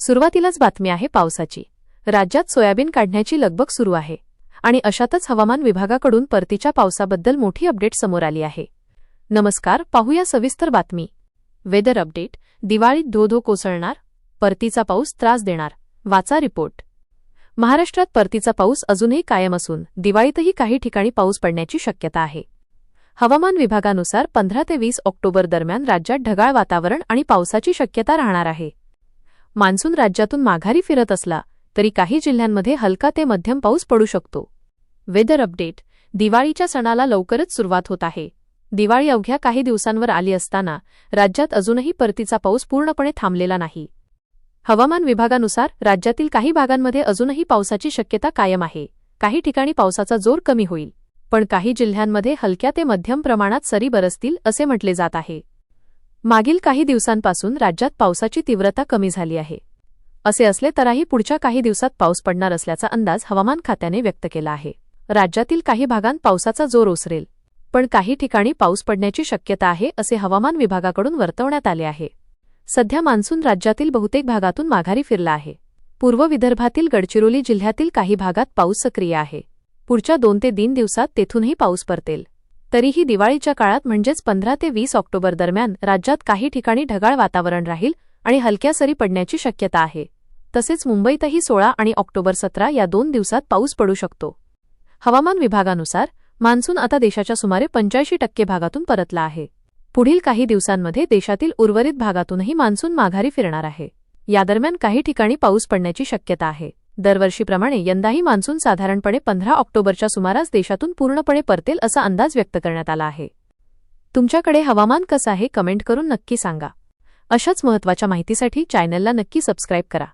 सुरुवातीलाच बातमी आहे पावसाची. राज्यात सोयाबीन काढण्याची लगबग सुरू आहे. आणि अशातच हवामान विभागाकडून परतीच्या पावसाबद्दल मोठी अपडेट समोर आली आहे. नमस्कार पाहूया सविस्तर बातमी. वेदर अपडेट दिवाळीत धो धो कोसळणार परतीचा पाऊस त्रास देणार वाचा रिपोर्ट. महाराष्ट्रात परतीचा पाऊस अजूनही कायम असून दिवाळीतही काही ठिकाणी पाऊस पडण्याची शक्यता आहे. हवामान विभागानुसार पंधरा ते वीस ऑक्टोबर दरम्यान राज्यात ढगाळ वातावरण आणि पावसाची शक्यता राहणार आहे. मान्सून राज्यातून माघारी फिरत असला तरी काही जिल्ह्यांमध्ये हलका ते मध्यम पाऊस पडू शकतो. Weather update. दिवाळीच्या सणाला लवकरच सुरुवात होत आहे. दिवाळी अवघ्या काही दिवसांवर आली असताना राज्यात अजूनही परतीचा पाऊस पूर्णपणे थांबलेला नाही. हवामान विभागानुसार राज्यातील काही भागांमध्ये अजूनही पावसाची शक्यता कायम आहे. काही ठिकाणी पावसाचा जोर कमी होईल. पण काही जिल्ह्यांमध्ये हलक्या ते मध्यम प्रमाणात सरी बरसतील असे म्हटले जात आहे. मागील काही दिवसांपासून राज्यात पावसाची तीव्रता कमी झाली आहे. असे असले तराही पुढच्या काही दिवसात पाऊस पडणार असल्याचा अंदाज हवामान खात्याने व्यक्त केला आहे. राज्यातील काही भागांत पावसाचा जोर ओसरेल पण काही ठिकाणी पाऊस पडण्याची शक्यता आहे असे हवामान विभागाकडून वर्तवण्यात आले आहे. सध्या मान्सून राज्यातील बहुतेक भागातून माघारी फिरला आहे. पूर्व विदर्भातील गडचिरोली जिल्ह्यातील काही भागात पाऊस सक्रिय आहे. पुढच्या दोन ते तीन दिवसात तेथूनही पाऊस परतेल. तरीही दिवाळीच्या काळात म्हणजेच पंधरा ते वीस ऑक्टोबर दरम्यान राज्यात काही ठिकाणी ढगाळ वातावरण राहील आणि हलक्या सरी पडण्याची शक्यता आहे. तसेच मुंबईतही सोळा आणि ऑक्टोबर सतरा या दोन दिवसात पाऊस पडू शकतो. हवामान विभागानुसार मान्सून आता देशाच्या सुमारे पंच्याऐंशी टक्के भागातून परतला आहे. पुढील काही दिवसांमध्ये देशातील उर्वरित भागातूनही मान्सून माघारी फिरणार आहे. या दरम्यान काही ठिकाणी पाऊस पडण्याची शक्यता आहे. दरवर्षीप्रमाणे यंदाही मान्सून साधारणपणे पंधरा ऑक्टोबरच्या सुमारास देशातून पूर्णपणे परतेल असा अंदाज व्यक्त करण्यात आला आहे. तुमच्याकडे हवामान कसं आहे कमेंट करून नक्की सांगा. अशाच महत्त्वाच्या माहितीसाठी चॅनलला नक्की सबस्क्राईब करा.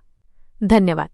धन्यवाद.